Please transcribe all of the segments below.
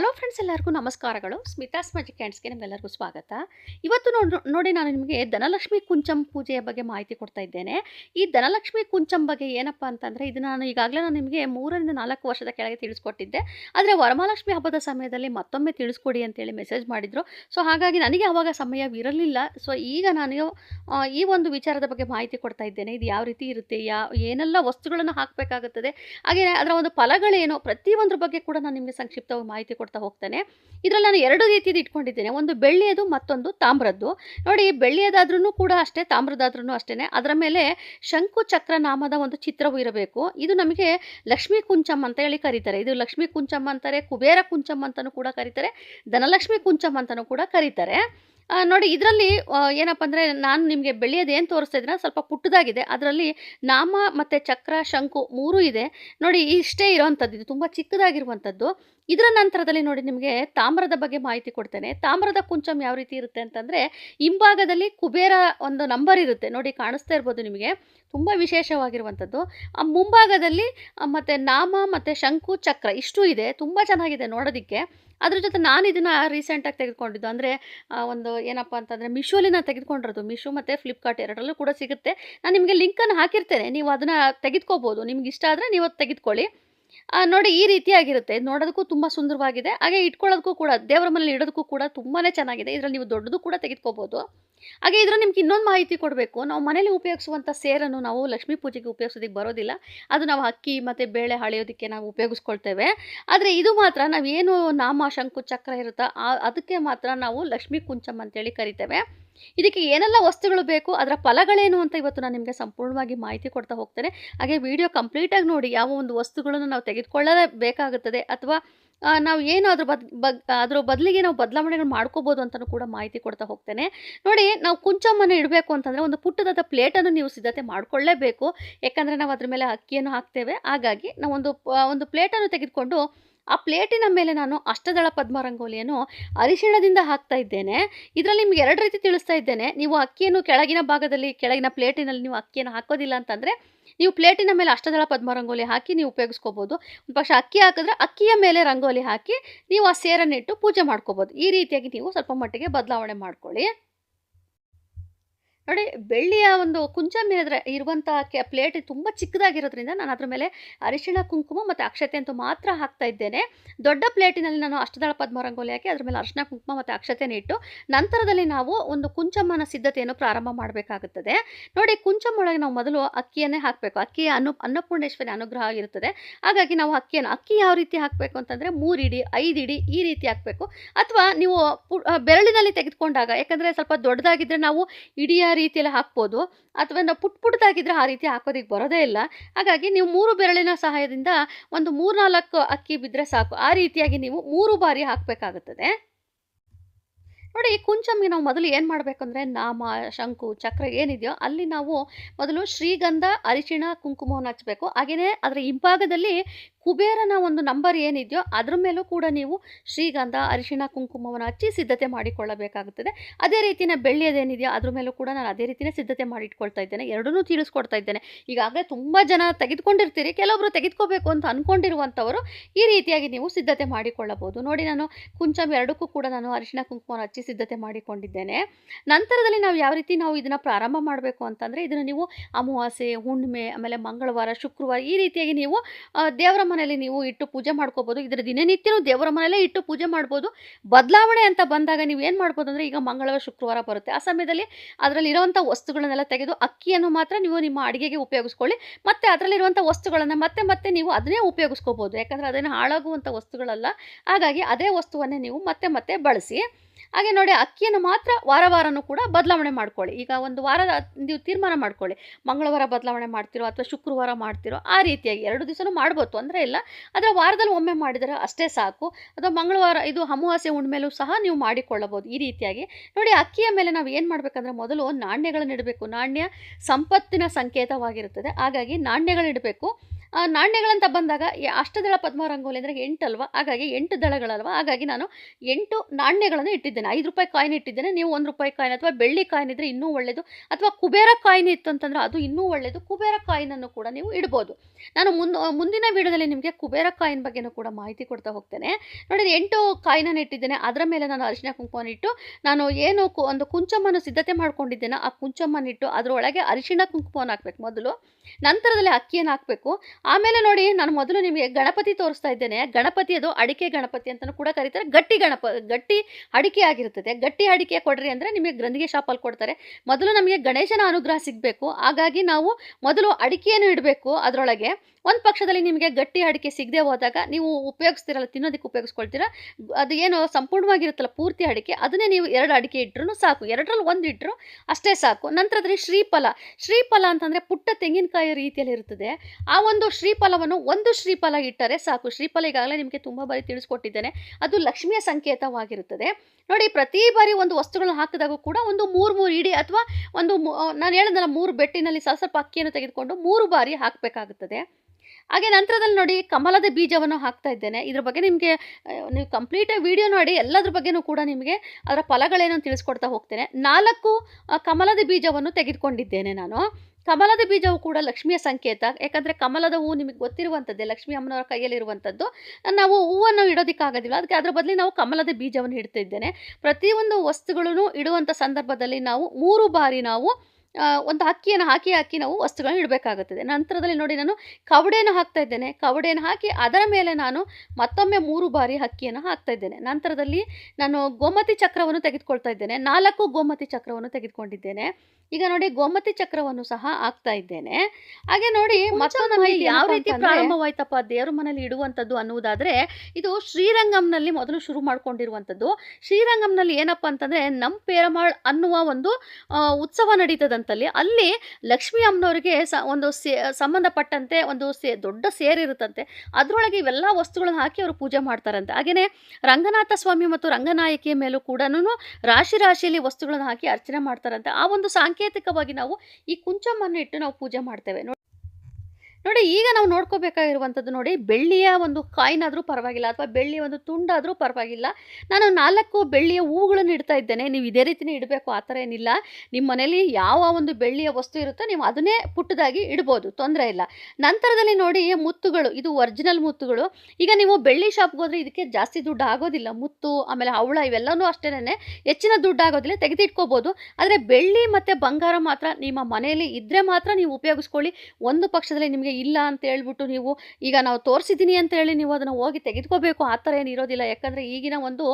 ¿Aló? Friends ಎಲ್ಲರಿಗೂ ನಮಸ್ಕಾರಗಳು. Smitha's magic ಹ್ಯಾಂಡ್ಸ್ಗೆ ನಿಮ್ಗೆಲ್ಲರಿಗೂ ಸ್ವಾಗತ. ಇವತ್ತು ನೋಡಿ ನೋಡಿ ನಾನು ನಿಮಗೆ ಧನಲಕ್ಷ್ಮಿ ಕುಂಚಂ ಪೂಜೆಯ ಬಗ್ಗೆ ಮಾಹಿತಿ ಕೊಡ್ತಾ ಇದ್ದೇನೆ. ಈ ಧನಲಕ್ಷ್ಮಿ ಕುಂಚಂ ಬಗ್ಗೆ ಏನಪ್ಪ ಅಂತಂದರೆ, ಇದು ನಾನು ಈಗಾಗಲೇ ನಾನು ನಿಮಗೆ ಮೂರರಿಂದ ನಾಲ್ಕು ವರ್ಷದ ಕೆಳಗೆ ತಿಳಿಸ್ಕೊಟ್ಟಿದ್ದೆ. ಆದರೆ ವರಮಹಾಲಕ್ಷ್ಮಿ ಹಬ್ಬದ ಸಮಯದಲ್ಲಿ ಮತ್ತೊಮ್ಮೆ ತಿಳಿಸ್ಕೊಡಿ ಅಂತೇಳಿ ಮೆಸೇಜ್ ಮಾಡಿದರು. ಸೊ ಹಾಗಾಗಿ ನನಗೆ ಆವಾಗ ಸಮಯವಿರಲಿಲ್ಲ ಸೊ ಈಗ ನಾನು ಈ ಒಂದು ವಿಚಾರದ ಬಗ್ಗೆ ಮಾಹಿತಿ ಕೊಡ್ತಾ ಇದ್ದೇನೆ. ಇದು ಯಾವ ರೀತಿ ಇರುತ್ತೆ, ಯಾ, ಏನೆಲ್ಲ ವಸ್ತುಗಳನ್ನು ಹಾಕಬೇಕಾಗುತ್ತದೆ. ಹಾಗೆಯೇ ಅದರ ಒಂದು ಫಲಗಳೇನು, ಪ್ರತಿಯೊಂದ್ರ ಬಗ್ಗೆ ಕೂಡ ನಾನು ನಿಮಗೆ ಸಂಕ್ಷಿಪ್ತವಾಗಿ ಮಾಹಿತಿ ಕೊಡ್ತಾ ಇದರಲ್ಲಿ ನಾನು ಎರಡು ರೀತಿಯದು ಇಟ್ಕೊಂಡಿದ್ದೇನೆ. ಒಂದು ಬೆಳ್ಳಿಯದು, ಮತ್ತೊಂದು ತಾಮ್ರದ್ದು. ನೋಡಿ ಬೆಳ್ಳಿಯದಾದ್ರೂ ಕೂಡ ಅಷ್ಟೇ ತಾಮ್ರದಾದ್ರೂ ಅಷ್ಟೇ ಅದರ ಮೇಲೆ ಶಂಕು ಚಕ್ರ ನಾಮದ ಒಂದು ಚಿತ್ರವು ಇರಬೇಕು. ಇದು ನಮಗೆ ಲಕ್ಷ್ಮೀ ಕುಂಚಮ್ ಅಂತ ಹೇಳಿ ಕರೀತಾರೆ. ಇದು ಲಕ್ಷ್ಮೀ ಕುಂಚಮ್ ಅಂತಾರೆ, ಕುಬೇರ ಕುಂಚಮ್ ಅಂತಲೂ ಕೂಡ ಕರೀತಾರೆ, ಧನಲಕ್ಷ್ಮಿ ಕುಂಚಮ್ ಅಂತಲೂ ಕೂಡ ಕರೀತಾರೆ. ನೋಡಿ, ಇದರಲ್ಲಿ ಏನಪ್ಪ ಅಂದರೆ ನಾನು ನಿಮಗೆ ಬೆಳೆಯೋದು ಏನು ತೋರಿಸ್ತಾ ಇದ್ರೆ ಸ್ವಲ್ಪ ಪುಟ್ಟದಾಗಿದೆ. ಅದರಲ್ಲಿ ನಾಮ ಮತ್ತು ಚಕ್ರ, ಶಂಕು ಮೂರೂ ಇದೆ. ನೋಡಿ, ಇಷ್ಟೇ ಇರೋವಂಥದ್ದು ಇದು ತುಂಬ ಚಿಕ್ಕದಾಗಿರುವಂಥದ್ದು. ಇದರ ನಂತರದಲ್ಲಿ ನೋಡಿ, ನಿಮಗೆ ತಾಮ್ರದ ಬಗ್ಗೆ ಮಾಹಿತಿ ಕೊಡ್ತೇನೆ. ತಾಮ್ರದ ಕುಂಚಂ ಯಾವ ರೀತಿ ಇರುತ್ತೆ ಅಂತಂದರೆ, ಹಿಂಭಾಗದಲ್ಲಿ ಕುಬೇರ ಒಂದು ನಂಬರ್ ಇರುತ್ತೆ. ನೋಡಿ, ಕಾಣಿಸ್ತಾ ಇರ್ಬೋದು ನಿಮಗೆ. ತುಂಬ ವಿಶೇಷವಾಗಿರುವಂಥದ್ದು. ಆ, ಮುಂಭಾಗದಲ್ಲಿ ಮತ್ತು ಮತ್ತೆ ನಾಮ ಮತ್ತು ಶಂಕು, ಚಕ್ರ ಇಷ್ಟು ಇದೆ. ತುಂಬ ಚೆನ್ನಾಗಿದೆ ನೋಡೋದಕ್ಕೆ. ಅದ್ರ ಜೊತೆ ನಾನು ಇದನ್ನು ರೀಸೆಂಟಾಗಿ ತೆಗೆದುಕೊಂಡಿದ್ದು. ಅಂದರೆ ಒಂದು ಏನಪ್ಪ ಅಂತಂದರೆ ಮಿಶೋಲಿ ನಾನು ತೆಗೆದುಕೊಂಡಿರೋದು. ಮಿಶೋ ಮತ್ತು ಫ್ಲಿಪ್ಕಾರ್ಟ್ ಎರಡರಲ್ಲೂ ಕೂಡ ಸಿಗುತ್ತೆ. ನಾನು ನಿಮಗೆ ಲಿಂಕನ್ನು ಹಾಕಿರ್ತೇನೆ. ನೀವು ಅದನ್ನು ತೆಗೆದುಕೋಬೋದು. ನಿಮ್ಗೆ ಇಷ್ಟ ಆದರೆ ನೀವು ಅದು ತೆಗೆದುಕೊಳ್ಳಿ. ನೋಡಿ, ಈ ರೀತಿಯಾಗಿರುತ್ತೆ ನೋಡೋದಕ್ಕೂ ತುಂಬ ಸುಂದರವಾಗಿದೆ. ಹಾಗೆ ಇಟ್ಕೊಳ್ಳೋದಕ್ಕೂ ಕೂಡ, ದೇವರ ಮನೇಲಿ ಇಡೋದಕ್ಕೂ ಕೂಡ ತುಂಬಾ ಚೆನ್ನಾಗಿದೆ. ಇದರಲ್ಲಿ ನೀವು ದೊಡ್ಡದು ಕೂಡ ತೆಗೆದುಕೋಬೋದು. ಹಾಗೆ ಇದ್ರ ನಿಮ್ಗೆ ಇನ್ನೊಂದು ಮಾಹಿತಿ ಕೊಡಬೇಕು. ನಾವು ಮನೇಲಿ ಉಪಯೋಗಿಸುವಂಥ ಸೇರನ್ನು ನಾವು ಲಕ್ಷ್ಮೀ ಪೂಜೆಗೆ ಉಪಯೋಗಿಸೋದಕ್ಕೆ ಬರೋದಿಲ್ಲ. ಅದು ನಾವು ಅಕ್ಕಿ ಮತ್ತು ಬೇಳೆ ಹಳೆಯೋದಕ್ಕೆ ನಾವು ಉಪಯೋಗಿಸ್ಕೊಳ್ತೇವೆ. ಆದರೆ ಇದು ಮಾತ್ರ ನಾವೇನು ನಾಮ ಶಂಕು ಚಕ್ರ ಇರುತ್ತೋ ಅದಕ್ಕೆ ಮಾತ್ರ ನಾವು ಲಕ್ಷ್ಮೀ ಕುಂಚಮ್ ಅಂತೇಳಿ ಕರಿತೇವೆ. ಇದಕ್ಕೆ ಏನೆಲ್ಲ ವಸ್ತುಗಳು ಬೇಕು ಅದರ ಫಲಗಳೇನು ಅಂತ ಇವತ್ತು ನಾನು ನಿಮಗೆ ಸಂಪೂರ್ಣವಾಗಿ ಮಾಹಿತಿ ಕೊಡ್ತಾ ಹೋಗ್ತೇನೆ. ಹಾಗೆ ವಿಡಿಯೋ ಕಂಪ್ಲೀಟಾಗಿ ನೋಡಿ ಯಾವ ಒಂದು ವಸ್ತುಗಳನ್ನು ನಾವು ತೆಗೆದುಕೊಳ್ಳಲೇಬೇಕಾಗುತ್ತದೆ ಅಥವಾ ಆ, ನಾವು ಏನು ಅದ್ರ ಬದ್, ಬಗ್, ಅದ್ರ ಬದಲಿಗೆ ನಾವು ಬದಲಾವಣೆಗಳು ಮಾಡ್ಕೋಬೋದು ಅಂತಲೂ ಕೂಡ ಮಾಹಿತಿ ಕೊಡ್ತಾ ಹೋಗ್ತೇನೆ. ನೋಡಿ, ನಾವು ಕುಂಚಮ್ಮನ್ನು ಇಡಬೇಕು ಅಂತಂದರೆ ಒಂದು ಪುಟ್ಟದಾದ ಪ್ಲೇಟನ್ನು ನೀವು ಸಿದ್ಧತೆ ಮಾಡಿಕೊಳ್ಳೇಬೇಕು. ಯಾಕಂದರೆ ನಾವು ಅದ್ರ ಮೇಲೆ ಅಕ್ಕಿಯನ್ನು ಹಾಕ್ತೇವೆ. ಹಾಗಾಗಿ ನಾವು ಒಂದು ಒಂದು ಪ್ಲೇಟನ್ನು ತೆಗೆದುಕೊಂಡು ಆ ಪ್ಲೇಟಿನ ಮೇಲೆ ನಾನು ಅಷ್ಟದಳ ಪದ್ಮ ರಂಗೋಲಿಯನ್ನು ಅರಿಶಿಣದಿಂದ ಹಾಕ್ತಾ ಇದ್ದೇನೆ. ಇದರಲ್ಲಿ ನಿಮ್ಗೆ ಎರಡು ರೀತಿ ತಿಳಿಸ್ತಾ ಇದ್ದೇನೆ. ನೀವು ಅಕ್ಕಿಯನ್ನು ಕೆಳಗಿನ ಭಾಗದಲ್ಲಿ, ಕೆಳಗಿನ ಪ್ಲೇಟಿನಲ್ಲಿ ನೀವು ಅಕ್ಕಿಯನ್ನು ಹಾಕೋದಿಲ್ಲ ಅಂತಂದರೆ, ನೀವು ಪ್ಲೇಟಿನ ಮೇಲೆ ಅಷ್ಟದಳ ಪದ್ಮ ರಂಗೋಲಿ ಹಾಕಿ ನೀವು ಉಪಯೋಗಿಸ್ಕೋಬೋದು. ಪಕ್ಷ ಅಕ್ಕಿ ಹಾಕಿದ್ರೆ ಅಕ್ಕಿಯ ಮೇಲೆ ರಂಗೋಲಿ ಹಾಕಿ ನೀವು ಆ ಸೇರನ್ನಿಟ್ಟು ಪೂಜೆ ಮಾಡ್ಕೋಬೋದು. ಈ ರೀತಿಯಾಗಿ ನೀವು ಸ್ವಲ್ಪ ಮಟ್ಟಿಗೆ ಬದಲಾವಣೆ ಮಾಡ್ಕೊಳ್ಳಿ. ನೋಡಿ ಬೆಳ್ಳಿಯ ಒಂದು ಕುಂಚಮ್ಮಿನ ಇರುವಂಥ ಕೆ ಪ್ಲೇಟ್ ತುಂಬ ಚಿಕ್ಕದಾಗಿರೋದ್ರಿಂದ ನಾನು ಅದ್ರ ಮೇಲೆ ಅರಿಶಿಣ, ಕುಂಕುಮ ಮತ್ತು ಅಕ್ಷತೆ ಅಂತೂ ಮಾತ್ರ ಹಾಕ್ತಾ ಇದ್ದೇನೆ. ದೊಡ್ಡ ಪ್ಲೇಟಿನಲ್ಲಿ ನಾನು ಅಷ್ಟದಳ ಪದ್ಮ ರಂಗೋಲಿ ಹಾಕಿ ಅದ್ರ ಮೇಲೆ ಅರಿಶಿಣ, ಕುಂಕುಮ ಮತ್ತು ಅಕ್ಷತೆನ ಇಟ್ಟು ನಂತರದಲ್ಲಿ ನಾವು ಒಂದು ಕುಂಚಮ್ಮನ ಸಿದ್ಧತೆಯನ್ನು ಪ್ರಾರಂಭ ಮಾಡಬೇಕಾಗುತ್ತದೆ. ನೋಡಿ ಕುಂಚಮ್ಮೊಳಗೆ ನಾವು ಮೊದಲು ಅಕ್ಕಿಯನ್ನೇ ಹಾಕಬೇಕು. ಅಕ್ಕಿ ಅನ್ನು, ಅನ್ನಪೂರ್ಣೇಶ್ವರಿ ಅನುಗ್ರಹ ಆಗಿರುತ್ತದೆ. ಹಾಗಾಗಿ ನಾವು ಅಕ್ಕಿಯನ್ನು ಅಕ್ಕಿ ಯಾವ ರೀತಿ ಹಾಕಬೇಕು ಅಂತಂದರೆ ಮೂರು ಇಡಿ, ಐದು ಇಡಿ ಈ ರೀತಿ ಹಾಕಬೇಕು. ಅಥವಾ ನೀವು ಬೆರಳಿನಲ್ಲಿ ತೆಗೆದುಕೊಂಡಾಗ, ಯಾಕಂದರೆ ಸ್ವಲ್ಪ ದೊಡ್ಡದಾಗಿದ್ದರೆ ನಾವು ಇಡಿಯ ರೀತಿಯಲ್ಲಿ ಹಾಕ್ಬೋದು. ಅಥವಾ ನಾವು ಪುಟ್ ಪುಟ್ಟದಾಗಿದ್ದರೆ ಆ ರೀತಿ ಹಾಕೋದಕ್ಕೆ ಬರೋದೇ ಇಲ್ಲ. ಹಾಗಾಗಿ ನೀವು ಮೂರು ಬೆರಳಿನ ಸಹಾಯದಿಂದ ಒಂದು ಮೂರ್ನಾಲ್ಕು ಅಕ್ಕಿ ಬಿದ್ದರೆ ಸಾಕು. ಆ ರೀತಿಯಾಗಿ ನೀವು ಮೂರು ಬಾರಿ ಹಾಕಬೇಕಾಗುತ್ತದೆ. ನೋಡಿ, ಈ ಕುಂಚಮ್ಗೆ ನಾವು ಮೊದಲು ಏನು ಮಾಡಬೇಕು ಅಂದರೆ ನಾಮ, ಶಂಕು, ಚಕ್ರ ಏನಿದೆಯೋ ಅಲ್ಲಿ ನಾವು ಮೊದಲು ಶ್ರೀಗಂಧ, ಅರಿಶಿಣ, ಕುಂಕುಮವನ್ನು ಹಚ್ಚಬೇಕು ಹಾಗೆಯೇ ಅದರ ಹಿಂಭಾಗದಲ್ಲಿ ಕುಬೇರನ ಒಂದು ನಂಬರ್ ಏನಿದೆಯೋ ಅದ್ರ ಮೇಲೂ ಕೂಡ ನೀವು ಶ್ರೀಗಂಧ, ಅರಿಶಿಣ, ಕುಂಕುಮವನ್ನು ಹಚ್ಚಿ ಸಿದ್ಧತೆ ಮಾಡಿಕೊಳ್ಳಬೇಕಾಗುತ್ತದೆ. ಅದೇ ರೀತಿಯ ಬೆಳ್ಳಿಯದೇನಿದೆಯೋ ಅದ್ರ ಮೇಲೂ ಕೂಡ ನಾನು ಅದೇ ರೀತಿನೇ ಸಿದ್ಧತೆ ಮಾಡಿಟ್ಕೊಳ್ತಾ ಇದ್ದೇನೆ. ಎರಡನ್ನೂ ತಿಳಿಸ್ಕೊಡ್ತಾ ಇದ್ದೇನೆ. ಈಗಾಗಲೇ ತುಂಬ ಜನ ತೆಗೆದುಕೊಂಡಿರ್ತೀರಿ ಕೆಲವೊಬ್ಬರು ತೆಗೆದುಕೋಬೇಕು ಅಂತ ಅಂದ್ಕೊಂಡಿರುವಂಥವರು ಈ ರೀತಿಯಾಗಿ ನೀವು ಸಿದ್ಧತೆ ಮಾಡಿಕೊಳ್ಳಬಹುದು. ನೋಡಿ ನಾನು ಕುಂಚಮ್ ಎರಡಕ್ಕೂ ಕೂಡ ನಾನು ಅರಿಶಿಣ, ಕುಂಕುಮವನ್ನು ಹಚ್ಚಿ ಸಿದ್ಧತೆ ಮಾಡಿಕೊಂಡಿದ್ದೇನೆ. ನಂತರದಲ್ಲಿ ನಾವು ಯಾವ ರೀತಿ ನಾವು ಇದನ್ನು ಪ್ರಾರಂಭ ಮಾಡಬೇಕು ಅಂತಂದರೆ ಇದನ್ನು ನೀವು ಅಮಾವಾಸ್ಯೆ, ಹುಣ್ಣಿಮೆ, ಆಮೇಲೆ ಮಂಗಳವಾರ, ಶುಕ್ರವಾರ ಈ ರೀತಿಯಾಗಿ ನೀವು ದೇವರ ಮನೆಯಲ್ಲಿ ನೀವು ಇಟ್ಟು ಪೂಜೆ ಮಾಡ್ಕೋಬೋದು, ಇದರ ದಿನನಿತ್ಯನೂ ದೇವರ ಮನೆಯಲ್ಲೇ ಇಟ್ಟು ಪೂಜೆ ಮಾಡ್ಬೋದು. ಬದಲಾವಣೆ ಅಂತ ಬಂದಾಗ ನೀವು ಏನು ಮಾಡ್ಬೋದು ಅಂದರೆ ಈಗ ಮಂಗಳವಾರ, ಶುಕ್ರವಾರ ಬರುತ್ತೆ. ಆ ಸಮಯದಲ್ಲಿ ಅದರಲ್ಲಿ ಇರುವಂಥ ವಸ್ತುಗಳನ್ನೆಲ್ಲ ತೆಗೆದು ಅಕ್ಕಿಯನ್ನು ಮಾತ್ರ ನೀವು ನಿಮ್ಮ ಅಡುಗೆಗೆ ಉಪಯೋಗಿಸ್ಕೊಳ್ಳಿ. ಮತ್ತು ಅದರಲ್ಲಿರುವಂಥ ವಸ್ತುಗಳನ್ನು ಮತ್ತೆ ಮತ್ತೆ ನೀವು ಅದನ್ನೇ ಉಪಯೋಗಿಸ್ಕೋಬೋದು. ಯಾಕಂದರೆ ಅದನ್ನು ಹಾಳಾಗುವಂಥ ವಸ್ತುಗಳಲ್ಲ. ಹಾಗಾಗಿ ಅದೇ ವಸ್ತುವನ್ನೇ ನೀವು ಮತ್ತೆ ಮತ್ತೆ ಬಳಸಿ. ಹಾಗೆ ನೋಡಿ, ಅಕ್ಕಿಯನ್ನು ಮಾತ್ರ ವಾರ ವಾರನೂ ಕೂಡ ಬದಲಾವಣೆ ಮಾಡ್ಕೊಳ್ಳಿ. ಈಗ ಒಂದು ವಾರ ನೀವು ತೀರ್ಮಾನ ಮಾಡ್ಕೊಳ್ಳಿ. ಮಂಗಳವಾರ ಬದಲಾವಣೆ ಮಾಡ್ತಿರೋ ಅಥವಾ ಶುಕ್ರವಾರ ಮಾಡ್ತಿರೋ ಆ ರೀತಿಯಾಗಿ ಎರಡು ದಿವಸನೂ ಮಾಡ್ಬೋದು ಅಂದರೆ ಇಲ್ಲ. ಆದರೆ ವಾರದಲ್ಲಿ ಒಮ್ಮೆ ಮಾಡಿದರೆ ಅಷ್ಟೇ ಸಾಕು. ಅಥವಾ ಮಂಗಳವಾರ ಇದು ಅಮಾವಾಸ್ಯೆ ಹುಣ್ಣಿಮೆಲೂ ಸಹ ನೀವು ಮಾಡಿಕೊಳ್ಳಬಹುದು ಈ ರೀತಿಯಾಗಿ. ನೋಡಿ, ಅಕ್ಕಿಯ ಮೇಲೆ ನಾವು ಏನು ಮಾಡಬೇಕಂದ್ರೆ ಮೊದಲು ನಾಣ್ಯಗಳನ್ನು ಇಡಬೇಕು ನಾಣ್ಯ ಸಂಪತ್ತಿನ ಸಂಕೇತವಾಗಿರುತ್ತದೆ. ಹಾಗಾಗಿ ನಾಣ್ಯಗಳಿಡಬೇಕು ನಾಣ್ಯಗಳಂತ ಬಂದಾಗ ಅಷ್ಟದಳ ಪದ್ಮ ರಂಗೋಲಿ ಅಂದರೆ ಎಂಟಲ್ವಾ ಹಾಗಾಗಿ ಎಂಟು ದಳಗಳಲ್ವಾ? ಹಾಗಾಗಿ ನಾನು ಎಂಟು ನಾಣ್ಯಗಳನ್ನು ಇಟ್ಟಿದ್ದೇನೆ. ಐದು ರೂಪಾಯಿ ಕಾಯಿನ್ ಇಟ್ಟಿದ್ದೇನೆ. ನೀವು ಒಂದು ರೂಪಾಯಿ ಕಾಯಿನ್ ಅಥವಾ ಬೆಳ್ಳಿ ಕಾಯಿನ್ ಇದ್ದರೆ ಇನ್ನೂ ಒಳ್ಳೆಯದು ಅಥವಾ ಕುಬೇರ ಕಾಯಿನ್ ಇತ್ತು ಅಂತಂದ್ರೆ ಅದು ಇನ್ನೂ ಒಳ್ಳೆಯದು ಕುಬೇರ ಕಾಯಿನನ್ನು ಕೂಡ ನೀವು ಇಡ್ಬೋದು. ನಾನು ಮುಂದ ಮುಂದಿನ ವಿಡಿಯೋದಲ್ಲಿ ನಿಮಗೆ ಕುಬೇರ ಕಾಯಿನ್ ಬಗ್ಗೆನೂ ಕೂಡ ಮಾಹಿತಿ ಕೊಡ್ತಾ ಹೋಗ್ತೇನೆ. ನೋಡಿ ಎಂಟು ಕಾಯಿನನ್ನು ಇಟ್ಟಿದ್ದೇನೆ. ಅದರ ಮೇಲೆ ನಾನು ಅರಿಶಿನ ಕುಂಕುಮ ಇಟ್ಟು, ನಾನು ಏನು ಒಂದು ಕುಂಚಮ್ಮನ್ನು ಸಿದ್ಧತೆ ಮಾಡ್ಕೊಂಡಿದ್ದೇನೆ ಆ ಕುಂಚಮ್ಮನ್ನು ಇಟ್ಟು ಅದರೊಳಗೆ ಅರಿಶಿಣ ಕುಂಕುಮವನ್ನು ಹಾಕ್ಬೇಕು ಮೊದಲು. ನಂತರದಲ್ಲಿ ಅಕ್ಕಿಯನ್ನು ಹಾಕಬೇಕು. ಆಮೇಲೆ ನೋಡಿ, ನಾನು ಮೊದಲು ನಿಮಗೆ ಗಣಪತಿ ತೋರಿಸ್ತಾ ಇದ್ದೇನೆ. ಗಣಪತಿ ಅದು ಅಡಿಕೆ ಗಣಪತಿ ಅಂತಲೂ ಕೂಡ ಕರೀತಾರೆ. ಗಟ್ಟಿ ಗಣಪ, ಗಟ್ಟಿ ಅಡಿಕೆ ಆಗಿರುತ್ತದೆ. ಗಟ್ಟಿ ಅಡಿಕೆ ಕೊಡ್ರಿ ಅಂದರೆ ನಿಮಗೆ ಗ್ರಂಥಿಗೆ ಶಾಪಲ್ಲಿ ಕೊಡ್ತಾರೆ. ಮೊದಲು ನಮಗೆ ಗಣೇಶನ ಅನುಗ್ರಹ ಸಿಗಬೇಕು. ಹಾಗಾಗಿ ನಾವು ಮೊದಲು ಅಡಿಕೆಯನ್ನು ಇಡಬೇಕು ಅದರೊಳಗೆ. ಒಂದು ಪಕ್ಷದಲ್ಲಿ ನಿಮಗೆ ಗಟ್ಟಿ ಅಡಿಕೆ ಸಿಗದೆ ಹೋದಾಗ ನೀವು ಉಪಯೋಗಿಸ್ತೀರಲ್ಲ, ತಿನ್ನೋದಕ್ಕೆ ಉಪಯೋಗಿಸ್ಕೊಳ್ತೀರ, ಅದು ಏನು ಸಂಪೂರ್ಣವಾಗಿರುತ್ತಲ್ಲ ಪೂರ್ತಿ ಅಡಿಕೆ, ಅದನ್ನೇ ನೀವು ಎರಡು ಅಡಿಕೆ ಇಟ್ಟರು ಸಾಕು, ಎರಡರಲ್ಲಿ ಒಂದು ಇಟ್ಟರು ಅಷ್ಟೇ ಸಾಕು. ನಂತರದಲ್ಲಿ ಶ್ರೀಫಲ ಶ್ರೀಫಲ ಅಂತಂದರೆ ಪುಟ್ಟ ತೆಂಗಿನಕಾಯಿ ರೀತಿಯಲ್ಲಿ ಇರುತ್ತದೆ ಆ ಒಂದು ಶ್ರೀಫಲವನ್ನು ಒಂದು ಶ್ರೀಫಲ ಇಟ್ಟರೆ ಸಾಕು. ಶ್ರೀಫಲ ಈಗಾಗಲೇ ನಿಮಗೆ ತುಂಬ ಬಾರಿ ತಿಳಿಸ್ಕೊಟ್ಟಿದ್ದೇನೆ, ಅದು ಲಕ್ಷ್ಮಿಯ ಸಂಕೇತವಾಗಿರುತ್ತದೆ. ನೋಡಿ, ಪ್ರತಿ ಬಾರಿ ಒಂದು ವಸ್ತುಗಳನ್ನು ಹಾಕಿದಾಗ ಕೂಡ ಒಂದು ಮೂರು ಮೂರು ಇಡಿ ಅಥವಾ ಒಂದು ನಾನು ಹೇಳಿದ್ನಲ್ಲ ಮೂರು ಬೆಟ್ಟಿನಲ್ಲಿ ಸ್ವಲ್ಪ ಸ್ವಲ್ಪ ಅಕ್ಕಿಯನ್ನು ತೆಗೆದುಕೊಂಡು ಮೂರು ಬಾರಿ ಹಾಕಬೇಕಾಗುತ್ತದೆ. ಹಾಗೆ ನಂತರದಲ್ಲಿ ನೋಡಿ ಕಮಲದ ಬೀಜವನ್ನು ಹಾಕ್ತಾ ಇದ್ದೇನೆ. ಇದ್ರ ಬಗ್ಗೆ ನಿಮಗೆ ನೀವು ಕಂಪ್ಲೀಟ್ ವಿಡಿಯೋ ನೋಡಿ, ಎಲ್ಲದ್ರ ಬಗ್ಗೆನೂ ಕೂಡ ನಿಮಗೆ ಅದರ ಫಲಗಳೇನು ತಿಳಿಸ್ಕೊಡ್ತಾ ಹೋಗ್ತೇನೆ. ನಾಲ್ಕು ಕಮಲದ ಬೀಜವನ್ನು ತೆಗೆದುಕೊಂಡಿದ್ದೇನೆ ನಾನು. ಕಮಲದ ಬೀಜವು ಕೂಡ ಲಕ್ಷ್ಮಿಯ ಸಂಕೇತ. ಯಾಕಂದರೆ ಕಮಲದ ಹೂವು ನಿಮಗೆ ಗೊತ್ತಿರುವಂಥದ್ದೇ ಲಕ್ಷ್ಮೀ ಅಮ್ಮನವರ ಕೈಯಲ್ಲಿರುವಂಥದ್ದು ನಾವು ಹೂವನ್ನು ಇಡೋದಕ್ಕಾಗೋದಿಲ್ಲ. ಅದಕ್ಕೆ ಅದರ ಬದಲಿ ನಾವು ಕಮಲದ ಬೀಜವನ್ನು ಇಡ್ತಾ ಇದ್ದೇನೆ. ಪ್ರತಿಯೊಂದು ವಸ್ತುಗಳನ್ನು ಇಡುವಂಥ ಸಂದರ್ಭದಲ್ಲಿ ನಾವು ಮೂರು ಬಾರಿ ನಾವು ಒಂದು ಅಕ್ಕಿಯನ್ನು ಹಾಕಿ ಹಾಕಿ ನಾವು ವಸ್ತುಗಳನ್ನ ಇಡಬೇಕಾಗುತ್ತದೆ. ನಂತರದಲ್ಲಿ ನೋಡಿ ನಾನು ಕವಡೆಯನ್ನು ಹಾಕ್ತಾ ಇದ್ದೇನೆ. ಕವಡೆಯನ್ನು ಹಾಕಿ ಅದರ ಮೇಲೆ ನಾನು ಮತ್ತೊಮ್ಮೆ ಮೂರು ಬಾರಿ ಅಕ್ಕಿಯನ್ನು ಹಾಕ್ತಾ ಇದ್ದೇನೆ. ನಂತರದಲ್ಲಿ ನಾನು ಗೋಮತಿ ಚಕ್ರವನ್ನು ತೆಗೆದುಕೊಳ್ತಾ ಇದ್ದೇನೆ. ನಾಲ್ಕು ಗೋಮತಿ ಚಕ್ರವನ್ನು ತೆಗೆದುಕೊಂಡಿದ್ದೇನೆ. ಈಗ ನೋಡಿ ಗೋಮತಿ ಚಕ್ರವನ್ನು ಸಹ ಹಾಕ್ತಾ ಇದ್ದೇನೆ. ಹಾಗೆ ನೋಡಿ ಮತ್ತೊಂದು ಯಾವ ರೀತಿ ಪ್ರಾರಂಭವಾಯ್ತಪ್ಪ? ದೇವರು ಮನೆಯಲ್ಲಿ ಇಡುವಂಥದ್ದು ಅನ್ನುವುದಾದ್ರೆ ಇದು ಶ್ರೀರಂಗಂನಲ್ಲಿ ಮೊದಲು ಶುರು ಮಾಡ್ಕೊಂಡಿರುವಂಥದ್ದು. ಶ್ರೀರಂಗಂನಲ್ಲಿ ಏನಪ್ಪ ಅಂತಂದ್ರೆ ನಮ್ಮ ಪೇರಮಾಳ್ ಅನ್ನುವ ಒಂದು ಉತ್ಸವ ಉತ್ಸವ ನಡೀತದಂತಲ್ಲಿ ಅಲ್ಲಿ ಲಕ್ಷ್ಮೀ ಅಮ್ಮನವರಿಗೆ ಸ ಒಂದು ಸೇ ಸಂಬಂಧಪಟ್ಟಂತೆ ಒಂದು ಸೇ ದೊಡ್ಡ ಸೇರಿರುತ್ತಂತೆ ಅದರೊಳಗೆ ಇವೆಲ್ಲ ವಸ್ತುಗಳನ್ನು ಹಾಕಿ ಅವರು ಪೂಜೆ ಮಾಡ್ತಾರಂತೆ. ಹಾಗೆಯೇ ರಂಗನಾಥ ಸ್ವಾಮಿ ಮತ್ತು ರಂಗನಾಯಕಿಯ ಮೇಲೂ ಕೂಡ ರಾಶಿ ರಾಶಿಯಲ್ಲಿ ವಸ್ತುಗಳನ್ನು ಹಾಕಿ ಅರ್ಚನೆ ಮಾಡ್ತಾರಂತೆ. ಆ ಒಂದು ಸಾಂಕೇತಿಕವಾಗಿ ನಾವು ಈ ಕುಂಚಮ್ಮನ್ನು ಇಟ್ಟು ನಾವು ಪೂಜೆ ಮಾಡ್ತೇವೆ. ನೋಡಿ, ಈಗ ನಾವು ನೋಡ್ಕೋಬೇಕಾಗಿರುವಂಥದ್ದು ನೋಡಿ, ಬೆಳ್ಳಿಯ ಒಂದು ಕಾಯಿನ್ ಆದರೂ ಪರವಾಗಿಲ್ಲ ಅಥವಾ ಬೆಳ್ಳಿಯ ಒಂದು ತುಂಡಾದರೂ ಪರವಾಗಿಲ್ಲ. ನಾನು ನಾಲ್ಕು ಬೆಳ್ಳಿಯ ಹೂವುಗಳನ್ನು ಇಡ್ತಾ ಇದ್ದೇನೆ. ನೀವು ಇದೇ ರೀತಿಯೇ ಇಡಬೇಕು, ಆ ಥರ ಏನಿಲ್ಲ. ನಿಮ್ಮ ಮನೇಲಿ ಯಾವ ಒಂದು ಬೆಳ್ಳಿಯ ವಸ್ತು ಇರುತ್ತೋ ನೀವು ಅದನ್ನೇ ಪುಟ್ಟದಾಗಿ ಇಡ್ಬೋದು, ತೊಂದರೆ ಇಲ್ಲ. ನಂತರದಲ್ಲಿ ನೋಡಿ, ಮುತ್ತುಗಳು, ಇದು ಒರಿಜಿನಲ್ ಮುತ್ತುಗಳು. ಈಗ ನೀವು ಬೆಳ್ಳಿ ಶಾಪ್ಗೆ ಹೋದರೆ ಇದಕ್ಕೆ ಜಾಸ್ತಿ ದುಡ್ಡು ಆಗೋದಿಲ್ಲ. ಮುತ್ತು, ಆಮೇಲೆ ಅವಳ ಇವೆಲ್ಲವೂ ಅಷ್ಟೇನೆ. ಹೆಚ್ಚಿನ ದುಡ್ಡು ಆಗೋದಿಲ್ಲ, ತೆಗೆದಿಟ್ಕೋಬೋದು. ಆದರೆ ಬೆಳ್ಳಿ ಮತ್ತು ಬಂಗಾರ ಮಾತ್ರ ನಿಮ್ಮ ಮನೆಯಲ್ಲಿ ಇದ್ದರೆ ಮಾತ್ರ ನೀವು ಉಪಯೋಗಿಸ್ಕೊಳ್ಳಿ. ಒಂದು ಪಕ್ಷದಲ್ಲಿ ನಿಮಗೆ ಇಲ್ಲ ಅಂತ ಹೇಳ್ಬಿಟ್ಟು ನೀವು, ಈಗ ನಾವು ತೋರಿಸಿದ್ದೀನಿ ಅಂತ ಹೇಳಿ ನೀವು ಅದನ್ನು ಹೋಗಿ ತೆಗೆದುಕೋಬೇಕು, ಆ ಥರ ಏನು ಇರೋದಿಲ್ಲ. ಯಾಕಂದರೆ ಈಗಿನ ಒಂದು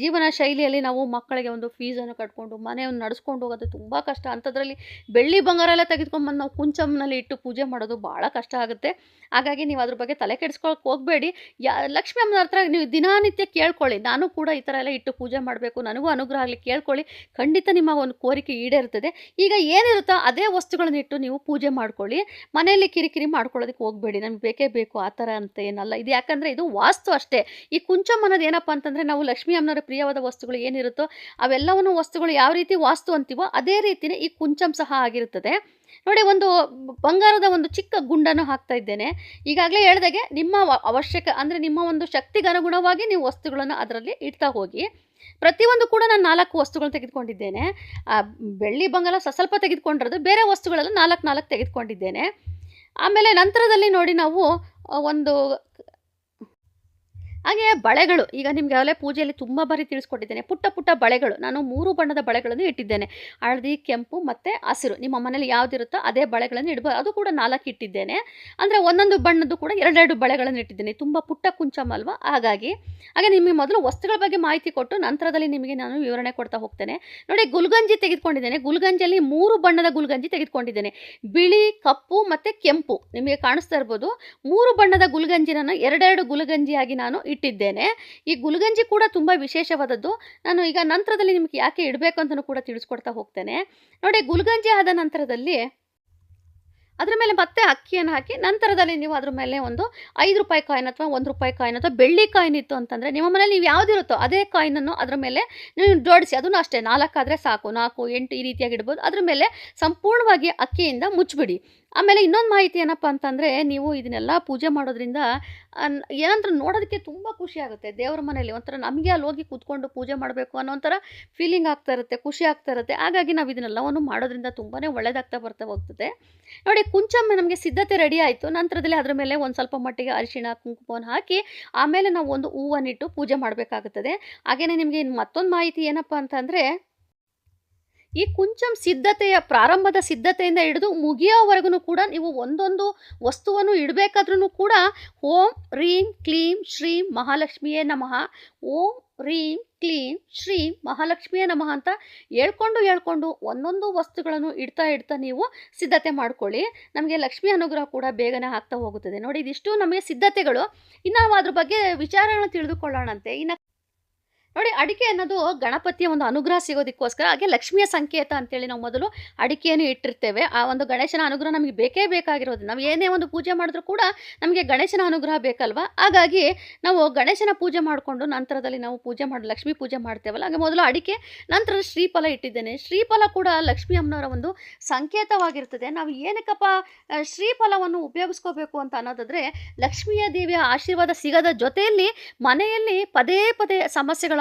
ಜೀವನ ಶೈಲಿಯಲ್ಲಿ ನಾವು ಮಕ್ಕಳಿಗೆ ಒಂದು ಫೀಸನ್ನು ಕಟ್ಕೊಂಡು ಮನೆಯನ್ನು ನಡೆಸ್ಕೊಂಡು ಹೋಗೋದು ತುಂಬ ಕಷ್ಟ. ಅಂಥದ್ರಲ್ಲಿ ಬೆಳ್ಳಿ ಬಂಗಾರ ಎಲ್ಲ ತೆಗೆದುಕೊಂಡ್ಬಂದು ನಾವು ಕುಂಚಮ್ನಲ್ಲಿ ಇಟ್ಟು ಪೂಜೆ ಮಾಡೋದು ಭಾಳ ಕಷ್ಟ ಆಗುತ್ತೆ. ಹಾಗಾಗಿ ನೀವು ಅದ್ರ ಬಗ್ಗೆ ತಲೆ ಕೆಡಿಸ್ಕೊಳಕ್ಕೆ ಹೋಗಬೇಡಿ. ಯಾ, ಲಕ್ಷ್ಮೀ ಅಮ್ಮನ ಹತ್ರ ನೀವು ದಿನನಿತ್ಯ ಕೇಳ್ಕೊಳ್ಳಿ. ನಾನು ಕೂಡ ಈ ಥರ ಎಲ್ಲ ಇಟ್ಟು ಪೂಜೆ ಮಾಡಬೇಕು, ನನಗೂ ಅನುಗ್ರಹ ಆಗಲಿ, ಕೇಳ್ಕೊಳ್ಳಿ. ಖಂಡಿತ ನಿಮ್ಮ ಒಂದು ಕೋರಿಕೆ ಈಡೇರುತ್ತದೆ ಈಗ ಏನಿರುತ್ತೋ ಅದೇ ವಸ್ತುಗಳನ್ನಿಟ್ಟು ನೀವು ಪೂಜೆ ಮಾಡ್ಕೊಳ್ಳಿ. ಮನೆಯಲ್ಲಿ ಕಿರಿಕಿರಿ ಮಾಡ್ಕೊಳ್ಳೋದಕ್ಕೆ ಹೋಗಬೇಡಿ ನಮ್ಗೆ ಬೇಕೇ ಬೇಕು ಆ ಥರ ಅಂತ ಏನಲ್ಲ. ಇದು ಯಾಕಂದರೆ ಇದು ವಾಸ್ತು ಅಷ್ಟೇ. ಈ ಕುಂಚಮ್ ಅನ್ನೋದು ಏನಪ್ಪ ಅಂತಂದರೆ ನಾವು ಲಕ್ಷ್ಮೀ ಅಮ್ಮನವರ ಪ್ರಿಯವಾದ ವಸ್ತುಗಳು ಏನಿರುತ್ತೋ ಅವೆಲ್ಲವನ್ನು ವಸ್ತುಗಳು ಯಾವ ರೀತಿ ವಾಸ್ತು ಅಂತೀವೋ ಅದೇ ರೀತಿಯೇ ಈ ಕುಂಚಮ್ ಸಹ ಆಗಿರುತ್ತದೆ. ನೋಡಿ ಒಂದು ಬಂಗಾರದ ಒಂದು ಚಿಕ್ಕ ಗುಂಡನ್ನು ಹಾಕ್ತಾ ಇದ್ದೇನೆ. ಈಗಾಗಲೇ ಹೇಳ್ದಾಗೆ ನಿಮ್ಮ ಅವಶ್ಯಕ ಅಂದರೆ ನಿಮ್ಮ ಒಂದು ಶಕ್ತಿಗನುಗುಣವಾಗಿ ನೀವು ವಸ್ತುಗಳನ್ನು ಅದರಲ್ಲಿ ಇಡ್ತಾ ಹೋಗಿ. ಪ್ರತಿಯೊಂದು ಕೂಡ ನಾನು ನಾಲ್ಕು ವಸ್ತುಗಳನ್ನ ತೆಗೆದುಕೊಂಡಿದ್ದೇನೆ. ಬೆಳ್ಳಿ ಬಂಗಾರ ಸ್ವಲ್ಪ ತೆಗೆದುಕೊಂಡಿರೋದು, ಬೇರೆ ವಸ್ತುಗಳೆಲ್ಲ ನಾಲ್ಕು ನಾಲ್ಕು ತೆಗೆದುಕೊಂಡಿದ್ದೇನೆ. ಆಮೇಲೆ ನಂತರದಲ್ಲಿ ನೋಡಿ ನಾವು ಒಂದು ಹಾಗೆ ಬಳೆಗಳು, ಈಗ ನಿಮ್ಗೆ ಆಗಲೇ ಪೂಜೆಯಲ್ಲಿ ತುಂಬ ಬಾರಿ ತಿಳಿಸ್ಕೊಟ್ಟಿದ್ದೇನೆ. ಪುಟ್ಟ ಪುಟ್ಟ ಬಳೆಗಳು, ನಾನು ಮೂರು ಬಣ್ಣದ ಬಳೆಗಳನ್ನು ಇಟ್ಟಿದ್ದೇನೆ. ಹಳದಿ, ಕೆಂಪು ಮತ್ತು ಹಸಿರು. ನಿಮ್ಮ ಮನೇಲಿ ಯಾವುದಿರುತ್ತೋ ಅದೇ ಬಳೆಗಳನ್ನು ಇಡಬಹುದು ಅದು ಕೂಡ ನಾಲ್ಕು ಇಟ್ಟಿದ್ದೇನೆ. ಅಂದರೆ ಒಂದೊಂದು ಬಣ್ಣದ್ದು ಕೂಡ ಎರಡೆರಡು ಬಳೆಗಳನ್ನು ಇಟ್ಟಿದ್ದೇನೆ. ತುಂಬ ಪುಟ್ಟ ಕುಂಚಮಲ್ವ ಹಾಗಾಗಿ, ಹಾಗೆ ನಿಮಗೆ ಮೊದಲು ವಸ್ತುಗಳ ಬಗ್ಗೆ ಮಾಹಿತಿ ಕೊಟ್ಟು ನಂತರದಲ್ಲಿ ನಿಮಗೆ ನಾನು ವಿವರಣೆ ಕೊಡ್ತಾ ಹೋಗ್ತೇನೆ. ನೋಡಿ, ಗುಲ್ಗಂಜಿ ತೆಗೆದುಕೊಂಡಿದ್ದೇನೆ. ಗುಲ್ಗಂಜಿಯಲ್ಲಿ ಮೂರು ಬಣ್ಣದ ಗುಲ್ಗಂಜಿ ತೆಗೆದುಕೊಂಡಿದ್ದೇನೆ. ಬಿಳಿ, ಕಪ್ಪು ಮತ್ತು ಕೆಂಪು. ನಿಮಗೆ ಕಾಣಿಸ್ತಾ ಇರ್ಬೋದು. ಮೂರು ಬಣ್ಣದ ಗುಲ್ಗಂಜಿನನ್ನು ಎರಡೆರಡು ಗುಲ್ಗಂಜಿಯಾಗಿ ನಾನು ಇಟ್ಟಿದ್ದೇನೆ. ಈ ಗುಲ್ಗಂಜಿ ಕೂಡ ತುಂಬ ವಿಶೇಷವಾದದ್ದು. ನಾನು ಈಗ ನಂತರದಲ್ಲಿ ನಿಮಗೆ ಯಾಕೆ ಇಡಬೇಕು ಅಂತಲೂ ಕೂಡ ತಿಳಿಸ್ಕೊಡ್ತಾ ಹೋಗ್ತೇನೆ. ನೋಡಿ, ಗುಲ್ಗಂಜಿ ಆದ ನಂತರದಲ್ಲಿ ಅದ್ರ ಮೇಲೆ ಮತ್ತೆ ಅಕ್ಕಿಯನ್ನು ಹಾಕಿ, ನಂತರದಲ್ಲಿ ನೀವು ಅದ್ರ ಮೇಲೆ ಒಂದು ಐದು ರೂಪಾಯಿ ಕಾಯಿನ್ ಅಥವಾ ಒಂದು ರೂಪಾಯಿ ಕಾಯಿನ್ ಅಥವಾ ಬೆಳ್ಳಿ ಕಾಯಿನ್ ಇತ್ತು ಅಂತಂದರೆ ನಿಮ್ಮ ಮನೇಲಿ ನೀವು ಯಾವುದಿರುತ್ತೋ ಅದೇ ಕಾಯಿನನ್ನು ಅದರ ಮೇಲೆ ನೀವು ಜೋಡಿಸಿ, ಅದನ್ನು ಅಷ್ಟೇ ನಾಲ್ಕಾದರೆ ಸಾಕು, ನಾಲ್ಕು, ಎಂಟು ಈ ರೀತಿಯಾಗಿ ಇಡ್ಬೋದು. ಅದ್ರ ಮೇಲೆ ಸಂಪೂರ್ಣವಾಗಿ ಅಕ್ಕಿಯಿಂದ ಮುಚ್ಚಿಬಿಡಿ. ಆಮೇಲೆ ಇನ್ನೊಂದು ಮಾಹಿತಿ ಏನಪ್ಪ ಅಂತಂದರೆ, ನೀವು ಇದನ್ನೆಲ್ಲ ಪೂಜೆ ಮಾಡೋದ್ರಿಂದ ಏನಂದ್ರೆ ನೋಡೋದಕ್ಕೆ ತುಂಬ ಖುಷಿ ಆಗುತ್ತೆ. ದೇವ್ರ ಮನೆಯಲ್ಲಿ ಒಂಥರ ನಮಗೆ ಅಲ್ಲಿ ಹೋಗಿ ಕೂತ್ಕೊಂಡು ಪೂಜೆ ಮಾಡಬೇಕು ಅನ್ನೋ ಒಂಥರ ಫೀಲಿಂಗ್ ಆಗ್ತಾ ಇರುತ್ತೆ, ಖುಷಿ ಆಗ್ತಾ ಇರುತ್ತೆ. ಹಾಗಾಗಿ ನಾವು ಇದನ್ನೆಲ್ಲವನ್ನು ಮಾಡೋದ್ರಿಂದ ತುಂಬಾ ಒಳ್ಳೆಯದಾಗ್ತಾ ಬರ್ತಾ ಹೋಗ್ತದೆ. ನೋಡಿ, ಕುಂಚಮ್ಮ ನಮಗೆ ಸಿದ್ಧತೆ ರೆಡಿ ಆಯಿತು. ನಂತರದಲ್ಲಿ ಅದರ ಮೇಲೆ ಒಂದು ಸ್ವಲ್ಪ ಮಟ್ಟಿಗೆ ಅರಿಶಿಣ, ಕುಂಕುಮವನ್ನು ಹಾಕಿ, ಆಮೇಲೆ ನಾವು ಒಂದು ಹೂವನ್ನಿಟ್ಟು ಪೂಜೆ ಮಾಡಬೇಕಾಗುತ್ತದೆ. ಹಾಗೆಯೇ ನಿಮಗೆ ಇನ್ನು ಮತ್ತೊಂದು ಮಾಹಿತಿ ಏನಪ್ಪ ಅಂತಂದರೆ ಈ ಕುಂಚಂ ಸಿದ್ಧತೆಯ ಪ್ರಾರಂಭದ ಸಿದ್ಧತೆಯಿಂದ ಹಿಡಿದು ಮುಗಿಯೋವರೆಗೂ ಕೂಡ ನೀವು ಒಂದೊಂದು ವಸ್ತುವನ್ನು ಇಡಬೇಕಾದ್ರೂ ಕೂಡ ಓಂ ರೀಂ ಕ್ಲೀಂ ಶ್ರೀಂ ಮಹಾಲಕ್ಷ್ಮಿಯೇ ನಮಃ. ಓಂ ರೀಂ ಕ್ಲೀಂ ಶ್ರೀ ಮಹಾಲಕ್ಷ್ಮಿಯೇ ನಮಃ ಅಂತ ಹೇಳ್ಕೊಂಡು ಹೇಳ್ಕೊಂಡು ಒಂದೊಂದು ವಸ್ತುಗಳನ್ನು ಇಡ್ತಾ ಇಡ್ತಾ ನೀವು ಸಿದ್ಧತೆ ಮಾಡ್ಕೊಳ್ಳಿ. ನಮಗೆ ಲಕ್ಷ್ಮೀ ಅನುಗ್ರಹ ಕೂಡ ಬೇಗನೆ ಆಗ್ತಾ ಹೋಗುತ್ತದೆ. ನೋಡಿ, ಇದಿಷ್ಟು ನಮಗೆ ಸಿದ್ಧತೆಗಳು. ಇನ್ನು ನಾವು ಅದ್ರ ಬಗ್ಗೆ ವಿಚಾರಗಳನ್ನು ತಿಳಿದುಕೊಳ್ಳೋಣಂತೆ. ಇನ್ನು ನೋಡಿ, ಅಡಿಕೆ ಅನ್ನೋದು ಗಣಪತಿಯ ಒಂದು ಅನುಗ್ರಹ ಸಿಗೋದಕ್ಕೋಸ್ಕರ, ಹಾಗೆ ಲಕ್ಷ್ಮಿಯ ಸಂಕೇತ ಅಂತೇಳಿ ನಾವು ಮೊದಲು ಅಡಿಕೆಯನ್ನು ಇಟ್ಟಿರ್ತೇವೆ. ಆ ಒಂದು ಗಣೇಶನ ಅನುಗ್ರಹ ನಮಗೆ ಬೇಕೇ ಬೇಕಾಗಿರೋದು ನಾವು ಏನೇ ಒಂದು ಪೂಜೆ ಮಾಡಿದ್ರೂ ಕೂಡ ನಮಗೆ ಗಣೇಶನ ಅನುಗ್ರಹ ಬೇಕಲ್ವಾ? ಹಾಗಾಗಿ ನಾವು ಗಣೇಶನ ಪೂಜೆ ಮಾಡಿಕೊಂಡು ನಂತರದಲ್ಲಿ ನಾವು ಪೂಜೆ ಮಾಡಿ, ಲಕ್ಷ್ಮೀ ಪೂಜೆ ಮಾಡ್ತೇವಲ್ಲ. ಹಾಗೆ ಮೊದಲು ಅಡಿಕೆ ನಂತರ ಶ್ರೀಫಲ ಇಟ್ಟಿದ್ದೇನೆ. ಶ್ರೀಫಲ ಕೂಡ ಲಕ್ಷ್ಮೀ ಅಮ್ಮನವರ ಒಂದು ಸಂಕೇತವಾಗಿರ್ತದೆ ನಾವು ಏನಕ್ಕಪ್ಪ ಶ್ರೀಫಲವನ್ನು ಉಪಯೋಗಿಸ್ಕೋಬೇಕು ಅಂತ ಅನ್ನೋದಾದರೆ, ಲಕ್ಷ್ಮಿಯ ದೇವಿಯ ಆಶೀರ್ವಾದ ಸಿಗದ ಜೊತೆಯಲ್ಲಿ ಮನೆಯಲ್ಲಿ ಪದೇ ಪದೇ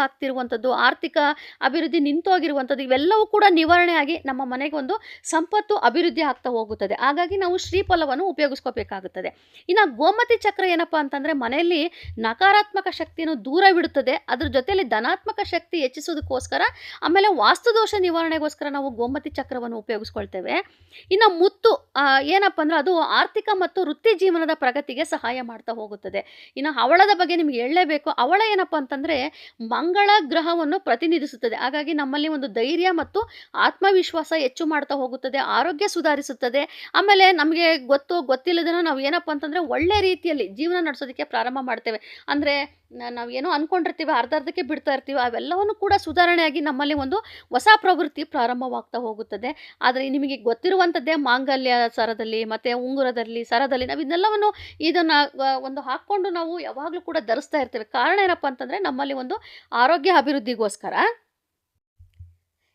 ಸಮಸ್ಯೆಗಳಾಗ್ತಿರುವಂಥದ್ದು ಆರ್ಥಿಕ ಅಭಿವೃದ್ಧಿ ನಿಂತೋಗಿರುವಂಥದ್ದು, ಇವೆಲ್ಲವೂ ಕೂಡ ನಿವಾರಣೆ ಆಗಿ ನಮ್ಮ ಮನೆಗೆ ಒಂದು ಸಂಪತ್ತು ಅಭಿವೃದ್ಧಿ ಆಗ್ತಾ ಹೋಗುತ್ತದೆ. ಹಾಗಾಗಿ ನಾವು ಶ್ರೀಫಲವನ್ನು ಉಪಯೋಗಿಸ್ಕೋಬೇಕಾಗುತ್ತದೆ. ಇನ್ನು ಗೋಮತಿ ಚಕ್ರ ಏನಪ್ಪ ಅಂತಂದರೆ, ಮನೆಯಲ್ಲಿ ನಕಾರಾತ್ಮಕ ಶಕ್ತಿಯನ್ನು ದೂರವಿಡುತ್ತದೆ ಅದ್ರ ಜೊತೆಯಲ್ಲಿ ಧನಾತ್ಮಕ ಶಕ್ತಿ ಹೆಚ್ಚಿಸೋದಕ್ಕೋಸ್ಕರ ಆಮೇಲೆ ವಾಸ್ತುದೋಷ ನಿವಾರಣೆಗೋಸ್ಕರ ನಾವು ಗೋಮತಿ ಚಕ್ರವನ್ನು ಉಪಯೋಗಿಸ್ಕೊಳ್ತೇವೆ. ಇನ್ನು ಮುತ್ತು ಏನಪ್ಪ ಅಂದ್ರೆ, ಅದು ಆರ್ಥಿಕ ಮತ್ತು ವೃತ್ತಿ ಜೀವನದ ಪ್ರಗತಿಗೆ ಸಹಾಯ ಮಾಡ್ತಾ ಹೋಗುತ್ತದೆ. ಇನ್ನು ಹವಳದ ಬಗ್ಗೆ ನಿಮ್ಗೆ ಹೇಳಲೇಬೇಕು. ಅವಳ ಏನಪ್ಪ ಅಂತಂದರೆ ಮಂಗಳ ಗ್ರಹವನ್ನು ಪ್ರತಿನಿಧಿಸುತ್ತದೆ. ಹಾಗಾಗಿ ನಮ್ಮಲ್ಲಿ ಒಂದು ಧೈರ್ಯ ಮತ್ತು ಆತ್ಮವಿಶ್ವಾಸ ಹೆಚ್ಚು ಮಾಡ್ತಾ ಹೋಗುತ್ತದೆ, ಆರೋಗ್ಯ ಸುಧಾರಿಸುತ್ತದೆ. ಆಮೇಲೆ ನಮಗೆ ಗೊತ್ತು ಗೊತ್ತಿಲ್ಲದನ್ನ ನಾವು ಏನಪ್ಪ ಅಂತಂದರೆ ಒಳ್ಳೆ ರೀತಿಯಲ್ಲಿ ಜೀವನ ನಡೆಸೋದಕ್ಕೆ ಪ್ರಾರಂಭ ಮಾಡ್ತೇವೆ. ಅಂದರೆ ನಾವು ಏನೋ ಅಂದ್ಕೊಂಡಿರ್ತೀವಿ ಅರ್ಧ ಅರ್ಧಕ್ಕೆ ಬಿಡ್ತಾ ಇರ್ತೀವಿ, ಅವೆಲ್ಲವನ್ನು ಕೂಡ ಸುಧಾರಣೆಯಾಗಿ ನಮ್ಮಲ್ಲಿ ಒಂದು ಹೊಸ ಪ್ರವೃತ್ತಿ ಪ್ರಾರಂಭವಾಗ್ತಾ ಹೋಗುತ್ತದೆ. ಆದರೆ ನಿಮಗೆ ಗೊತ್ತಿರುವಂಥದ್ದೇ ಮಾಂಗಲ್ಯ ಸರದಲ್ಲಿ, ಮತ್ತು ಉಂಗುರದಲ್ಲಿ, ಸರದಲ್ಲಿ ನಾವು ಇದನ್ನೆಲ್ಲವನ್ನು ಇದನ್ನು ಒಂದು ಹಾಕ್ಕೊಂಡು ನಾವು ಯಾವಾಗಲೂ ಕೂಡ ಧರಿಸ್ತಾ ಇರ್ತೇವೆ. ಕಾರಣ ಏನಪ್ಪ ಅಂತಂದರೆ ನಮ್ಮಲ್ಲಿ ಒಂದು ಆರೋಗ್ಯ ಅಭಿವೃದ್ಧಿಗೋಸ್ಕರ.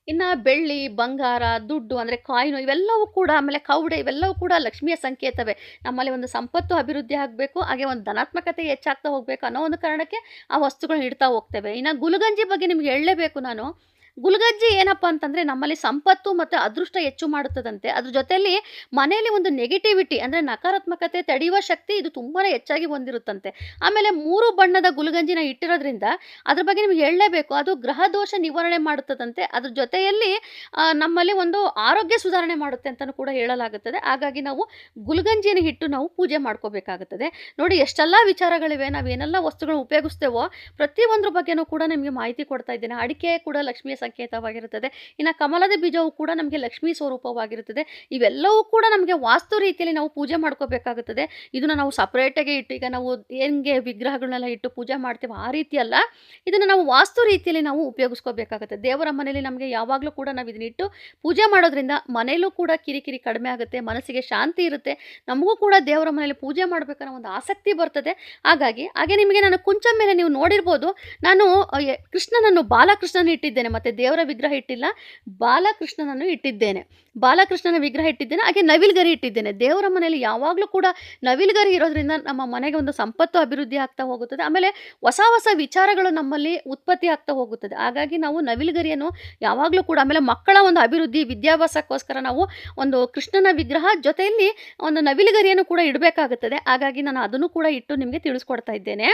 ಇನ್ನು ಬೆಳ್ಳಿ, ಬಂಗಾರ, ದುಡ್ಡು ಅಂದರೆ ಕಾಯಿನು ಇವೆಲ್ಲವೂ ಕೂಡ ಆಮೇಲೆ ಕೌಡೆ ಇವೆಲ್ಲವೂ ಕೂಡ ಲಕ್ಷ್ಮಿಯ ಸಂಕೇತವೇ. ನಮ್ಮಲ್ಲಿ ಒಂದು ಸಂಪತ್ತು ಅಭಿವೃದ್ಧಿ ಆಗಬೇಕು, ಹಾಗೆ ಒಂದು ಧನಾತ್ಮಕತೆ ಹೆಚ್ಚಾಗ್ತಾ ಹೋಗಬೇಕು ಅನ್ನೋ ಒಂದು ಕಾರಣಕ್ಕೆ ಆ ವಸ್ತುಗಳನ್ನ ಇಡ್ತಾ ಹೋಗ್ತೇವೆ. ಇನ್ನು ಗುಲಗಂಜಿ ಬಗ್ಗೆ ನಿಮ್ಗೆ ಹೇಳಲೇಬೇಕು ನಾನು. ಗುಲ್ಗಂಜಿ ಏನಪ್ಪ ಅಂತಂದರೆ ನಮ್ಮಲ್ಲಿ ಸಂಪತ್ತು ಮತ್ತು ಅದೃಷ್ಟ ಹೆಚ್ಚು ಮಾಡುತ್ತದಂತೆ. ಅದ್ರ ಜೊತೆಯಲ್ಲಿ ಮನೆಯಲ್ಲಿ ಒಂದು ನೆಗೆಟಿವಿಟಿ ಅಂದರೆ ನಕಾರಾತ್ಮಕತೆ ತಡೆಯುವ ಶಕ್ತಿ ಇದು ತುಂಬಾ ಹೆಚ್ಚಾಗಿ ಹೊಂದಿರುತ್ತಂತೆ. ಆಮೇಲೆ ಮೂರು ಬಣ್ಣದ ಗುಲ್ಗಂಜಿನ ಇಟ್ಟಿರೋದ್ರಿಂದ ಅದ್ರ ಬಗ್ಗೆ ನಿಮ್ಗೆ ಹೇಳಲೇಬೇಕು. ಅದು ಗ್ರಹ ದೋಷ ನಿವಾರಣೆ ಮಾಡುತ್ತದಂತೆ. ಅದ್ರ ಜೊತೆಯಲ್ಲಿ ನಮ್ಮಲ್ಲಿ ಒಂದು ಆರೋಗ್ಯ ಸುಧಾರಣೆ ಮಾಡುತ್ತೆ ಅಂತಲೂ ಕೂಡ ಹೇಳಲಾಗುತ್ತದೆ. ಹಾಗಾಗಿ ನಾವು ಗುಲ್ಗಂಜಿಯನ್ನು ಇಟ್ಟು ನಾವು ಪೂಜೆ ಮಾಡ್ಕೋಬೇಕಾಗುತ್ತದೆ. ನೋಡಿ, ಎಷ್ಟೆಲ್ಲ ವಿಚಾರಗಳಿವೆ, ನಾವು ಏನೆಲ್ಲ ವಸ್ತುಗಳನ್ನ ಉಪಯೋಗಿಸ್ತೇವೋ ಪ್ರತಿಯೊಂದ್ರ ಬಗ್ಗೆನೂ ಕೂಡ ನಿಮಗೆ ಮಾಹಿತಿ ಕೊಡ್ತಾ ಇದ್ದೇನೆ. ಅಡಿಕೆ ಕೂಡ ಲಕ್ಷ್ಮಿಯ ಸಂಕೇತವಾಗಿರುತ್ತದೆ. ಇನ್ನು ಕಮಲದ ಬೀಜವು ಕೂಡ ನಮಗೆ ಲಕ್ಷ್ಮೀ ಸ್ವರೂಪವಾಗಿರುತ್ತದೆ. ಇವೆಲ್ಲವೂ ಕೂಡ ನಮಗೆ ವಾಸ್ತು ರೀತಿಯಲ್ಲಿ ನಾವು ಪೂಜೆ ಮಾಡ್ಕೋಬೇಕಾಗುತ್ತದೆ. ಇದನ್ನು ನಾವು ಸಪ್ರೇಟಾಗಿ ಇಟ್ಟು, ಈಗ ನಾವು ಹೆಂಗೆ ವಿಗ್ರಹಗಳನ್ನೆಲ್ಲ ಇಟ್ಟು ಪೂಜೆ ಮಾಡ್ತೀವಿ ಆ ರೀತಿ ಅಲ್ಲ. ಇದನ್ನು ನಾವು ವಾಸ್ತು ರೀತಿಯಲ್ಲಿ ನಾವು ಉಪಯೋಗಿಸ್ಕೋಬೇಕಾಗುತ್ತೆ. ದೇವರ ಮನೆಯಲ್ಲಿ ನಮಗೆ ಯಾವಾಗಲೂ ಕೂಡ ನಾವು ಇದನ್ನ ಇಟ್ಟು ಪೂಜೆ ಮಾಡೋದ್ರಿಂದ ಮನೆಯಲ್ಲೂ ಕೂಡ ಕಿರಿಕಿರಿ ಕಡಿಮೆ ಆಗುತ್ತೆ, ಮನಸ್ಸಿಗೆ ಶಾಂತಿ ಇರುತ್ತೆ. ನಮಗೂ ಕೂಡ ದೇವರ ಮನೆಯಲ್ಲಿ ಪೂಜೆ ಮಾಡಬೇಕನ್ನೋ ಒಂದು ಆಸಕ್ತಿ ಬರ್ತದೆ. ಹಾಗಾಗಿ, ಹಾಗೆ ನಿಮಗೆ ನಾನು ಕುಂಚ ಮೇಲೆ ನೀವು ನೋಡಿರ್ಬೋದು. ನಾನು ಕೃಷ್ಣನನ್ನು ಬಾಲಕೃಷ್ಣನ ಇಟ್ಟಿದ್ದೇನೆ. ಮತ್ತು ದೇವರ ವಿಗ್ರಹ ಇಟ್ಟಿಲ್ಲ, ಬಾಲಕೃಷ್ಣನನ್ನು ಇಟ್ಟಿದ್ದೇನೆ. ಬಾಲಕೃಷ್ಣನ ವಿಗ್ರಹ ಇಟ್ಟಿದ್ದೇನೆ, ಹಾಗೆ ನವಿಲ್ಗರಿ ಇಟ್ಟಿದ್ದೇನೆ. ದೇವರ ಮನೆಯಲ್ಲಿ ಯಾವಾಗಲೂ ಕೂಡ ನವಿಲ್ಗರಿ ಇರೋದ್ರಿಂದ ನಮ್ಮ ಮನೆಗೆ ಒಂದು ಸಂಪತ್ತು ಅಭಿವೃದ್ಧಿ ಆಗ್ತಾ ಹೋಗುತ್ತದೆ. ಆಮೇಲೆ ಹೊಸ ಹೊಸ ವಿಚಾರಗಳು ನಮ್ಮಲ್ಲಿ ಉತ್ಪತ್ತಿ ಆಗ್ತಾ ಹೋಗುತ್ತದೆ. ಹಾಗಾಗಿ ನಾವು ನವಿಲ್ಗರಿಯನ್ನು ಯಾವಾಗಲೂ ಕೂಡ, ಆಮೇಲೆ ಮಕ್ಕಳ ಒಂದು ಅಭಿವೃದ್ಧಿ, ವಿದ್ಯಾಭ್ಯಾಸಕ್ಕೋಸ್ಕರ ನಾವು ಒಂದು ಕೃಷ್ಣನ ವಿಗ್ರಹ ಜೊತೆಯಲ್ಲಿ ಒಂದು ನವಿಲುಗರಿಯನ್ನು ಕೂಡ ಇಡಬೇಕಾಗುತ್ತದೆ. ಹಾಗಾಗಿ ನಾನು ಅದನ್ನು ಕೂಡ ಇಟ್ಟು ನಿಮಗೆ ತಿಳಿಸ್ಕೊಡ್ತಾ ಇದ್ದೇನೆ.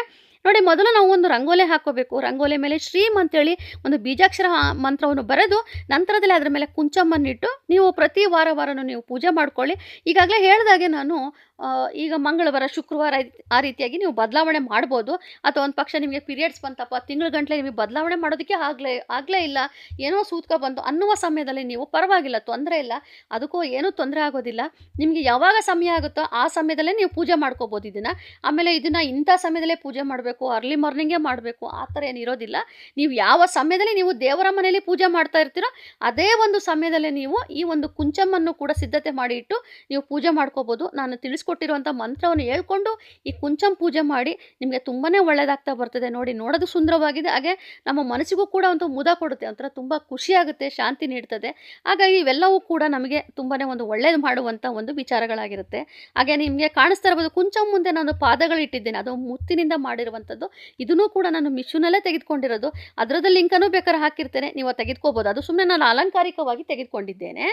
ನೋಡಿ, ಮೊದಲು ನಾವು ಒಂದು ರಂಗೋಲೆ ಹಾಕೋಬೇಕು. ರಂಗೋಲೆ ಮೇಲೆ ಶ್ರೀಮ್ ಅಂತೇಳಿ ಒಂದು ಬೀಜಾಕ್ಷರ ಮಂತ್ರವನ್ನು ಬರೆದು, ನಂತರದಲ್ಲಿ ಅದರ ಮೇಲೆ ಕುಂಚಮ್ಮನ್ನಿಟ್ಟು ನೀವು ಪ್ರತಿ ವಾರ ವಾರನೂ ನೀವು ಪೂಜೆ ಮಾಡ್ಕೊಳ್ಳಿ. ಈಗಾಗಲೇ ಹೇಳಿದಾಗೆ ನಾನು ಈಗ ಮಂಗಳವಾರ, ಶುಕ್ರವಾರ ಆ ರೀತಿಯಾಗಿ ನೀವು ಬದಲಾವಣೆ ಮಾಡ್ಬೋದು. ಅಥವಾ ಒಂದು ಪಕ್ಷ ನಿಮಗೆ ಪೀರಿಯಡ್ಸ್ ಬಂತಪ್ಪ, ತಿಂಗಳ ಗಂಟಲೆ ನಿಮಗೆ ಬದಲಾವಣೆ ಮಾಡೋದಕ್ಕೆ ಆಗಲೇ ಆಗಲೇ ಇಲ್ಲ. ಏನೋ ಸೂತ್ಕ ಬಂತು ಅನ್ನುವ ಸಮಯದಲ್ಲಿ ನೀವು ಪರವಾಗಿಲ್ಲ, ತೊಂದರೆ ಇಲ್ಲ. ಅದಕ್ಕೂ ಏನೂ ತೊಂದರೆ ಆಗೋದಿಲ್ಲ. ನಿಮಗೆ ಯಾವಾಗ ಸಮಯ ಆಗುತ್ತೋ ಆ ಸಮಯದಲ್ಲೇ ನೀವು ಪೂಜೆ ಮಾಡ್ಕೋಬೋದು ಇದನ್ನು ಆಮೇಲೆ ಇದನ್ನು ಇಂಥ ಸಮಯದಲ್ಲೇ ಪೂಜೆ ಮಾಡಬೇಕು ಅರ್ಲಿ ಮಾರ್ನಿಂಗೇ ಮಾಡಬೇಕು, ಆ ಥರ ಏನು ಇರೋದಿಲ್ಲ. ನೀವು ಯಾವ ಸಮಯದಲ್ಲಿ ನೀವು ದೇವರ ಮನೆಯಲ್ಲಿ ಪೂಜೆ ಮಾಡ್ತಾ ಇರ್ತೀರೋ ಅದೇ ಒಂದು ಸಮಯದಲ್ಲೇ ನೀವು ಈ ಒಂದು ಕುಂಚಮ್ಮನ್ನು ಕೂಡ ಸಿದ್ಧತೆ ಮಾಡಿ ಇಟ್ಟು ನೀವು ಪೂಜೆ ಮಾಡ್ಕೋಬೋದು. ನಾನು ತಿಳಿಸ್ಕೊಟ್ಟಿರುವಂಥ ಮಂತ್ರವನ್ನು ಹೇಳ್ಕೊಂಡು ಈ ಕುಂಚಂ ಪೂಜೆ ಮಾಡಿ ನಿಮಗೆ ತುಂಬಾ ಒಳ್ಳೆಯದಾಗ್ತಾ ಬರ್ತದೆ. ನೋಡಿ, ನೋಡೋದು ಸುಂದರವಾಗಿದೆ. ಹಾಗೆ ನಮ್ಮ ಮನಸ್ಸಿಗೂ ಕೂಡ ಒಂದು ಮುದ ಕೊಡುತ್ತೆ. ಒಂಥರ ತುಂಬ ಖುಷಿಯಾಗುತ್ತೆ, ಶಾಂತಿ ನೀಡ್ತದೆ. ಹಾಗಾಗಿ ಇವೆಲ್ಲವೂ ಕೂಡ ನಮಗೆ ತುಂಬಾ ಒಂದು ಒಳ್ಳೇದು ಮಾಡುವಂಥ ಒಂದು ವಿಚಾರಗಳಾಗಿರುತ್ತೆ. ಹಾಗೆ ನಿಮಗೆ ಕಾಣಿಸ್ತಾ ಇರ್ಬೋದು, ಕುಂಚಂ ಮುಂದೆ ನಾನು ಪಾದಗಳು ಇಟ್ಟಿದ್ದೇನೆ. ಅದು ಮುತ್ತಿನಿಂದ ಮಾಡಿರುವಂಥದ್ದು. ಇದನ್ನು ಕೂಡ ನಾನು ಮಿಷಿನಲ್ಲೇ ತೆಗೆದುಕೊಂಡಿರೋದು. ಅದರದ್ದು ಲಿಂಕನ್ನು ಬೇಕಾದ್ರೆ ಹಾಕಿರ್ತೇನೆ. ನೀವು ತೆಗೆದುಕೋಬೋದು. ಅದು ಸುಮ್ಮನೆ ನಾನು ಅಲಂಕಾರಿಕವಾಗಿ ತೆಗೆದುಕೊಂಡಿದ್ದೇನೆ.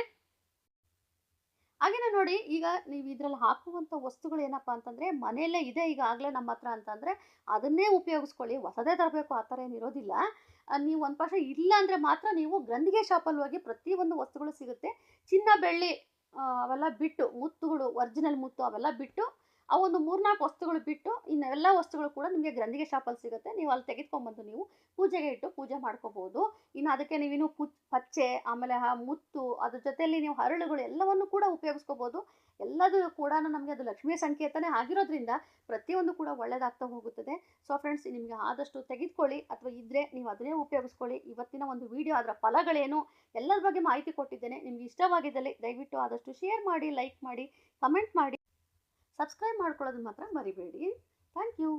ಹಾಗೆಯೇ ನೋಡಿ, ಈಗ ನೀವು ಇದರಲ್ಲಿ ಹಾಕುವಂಥ ವಸ್ತುಗಳು ಏನಪ್ಪ ಅಂತಂದರೆ, ಮನೆಯಲ್ಲೇ ಇದೆ ಈಗ ಆಗಲೇ ನಮ್ಮ ಹತ್ರ ಅಂತಂದರೆ, ಅದನ್ನೇ ಉಪಯೋಗಿಸ್ಕೊಳ್ಳಿ. ಹೊಸದೇ ತರಬೇಕು, ಆ ಥರ ಏನು ಇರೋದಿಲ್ಲ. ನೀವು ಒಂದು ಪಕ್ಷ ಇಲ್ಲ ಅಂದರೆ ಮಾತ್ರ ನೀವು ಗಂದಿಗೆ ಶಾಪಲ್ಲಿ ಹೋಗಿ ಪ್ರತಿಯೊಂದು ವಸ್ತುಗಳು ಸಿಗುತ್ತೆ. ಚಿನ್ನ ಬೆಳ್ಳಿ ಅವೆಲ್ಲ ಬಿಟ್ಟು, ಮುತ್ತುಗಳು, ಒರಿಜಿನಲ್ ಮುತ್ತು ಅವೆಲ್ಲ ಬಿಟ್ಟು ಆ ಒಂದು ಮೂರ್ನಾಲ್ಕು ವಸ್ತುಗಳು ಬಿಟ್ಟು ಇನ್ನೆಲ್ಲ ವಸ್ತುಗಳು ಕೂಡ ನಿಮಗೆ ಗ್ರಂಥಿಗೆ ಶಾಪಲ್ಲಿ ಸಿಗುತ್ತೆ. ನೀವು ಅಲ್ಲಿ ತೆಗೆದುಕೊಂಬಂದು ನೀವು ಪೂಜೆಗೆ ಇಟ್ಟು ಪೂಜೆ ಮಾಡ್ಕೋಬಹುದು ಇನ್ನು ಅದಕ್ಕೆ ನೀವೇನು ಪು, ಪಚ್ಚೆ, ಆಮೇಲೆ ಆ ಮುತ್ತು, ಅದ್ರ ಜೊತೆಯಲ್ಲಿ ನೀವು ಹರಳುಗಳು ಎಲ್ಲವನ್ನು ಕೂಡ ಉಪಯೋಗಿಸ್ಕೋಬಹುದು ಎಲ್ಲದೂ ಕೂಡ ನಮಗೆ ಅದು ಲಕ್ಷ್ಮಿಯ ಸಂಕೇತನೇ ಆಗಿರೋದ್ರಿಂದ ಪ್ರತಿಯೊಂದು ಕೂಡ ಒಳ್ಳೆಯದಾಗ್ತಾ ಹೋಗುತ್ತದೆ. ಸೊ ಫ್ರೆಂಡ್ಸ್ ನಿಮಗೆ ಆದಷ್ಟು ತೆಗೆದುಕೊಳ್ಳಿ. ಅಥವಾ ಇದ್ರೆ ನೀವು ಅದನ್ನೇ ಉಪಯೋಗಿಸ್ಕೊಳ್ಳಿ. ಇವತ್ತಿನ ಒಂದು ವಿಡಿಯೋ ಅದರ ಫಲಗಳೇನು ಎಲ್ಲರ ಬಗ್ಗೆ ಮಾಹಿತಿ ಕೊಟ್ಟಿದ್ದೇನೆ. ನಿಮ್ಗೆ ಇಷ್ಟವಾಗಿದ್ದಲ್ಲಿ ದಯವಿಟ್ಟು ಆದಷ್ಟು ಶೇರ್ ಮಾಡಿ ಲೈಕ್ ಮಾಡಿ ಕಮೆಂಟ್ ಮಾಡಿ. ಸಬ್ಸ್ಕ್ರೈಬ್ ಮಾಡ್ಕೊಳ್ಳೋದು ಮಾತ್ರ ಮರಿಬೇಡಿ. Thank you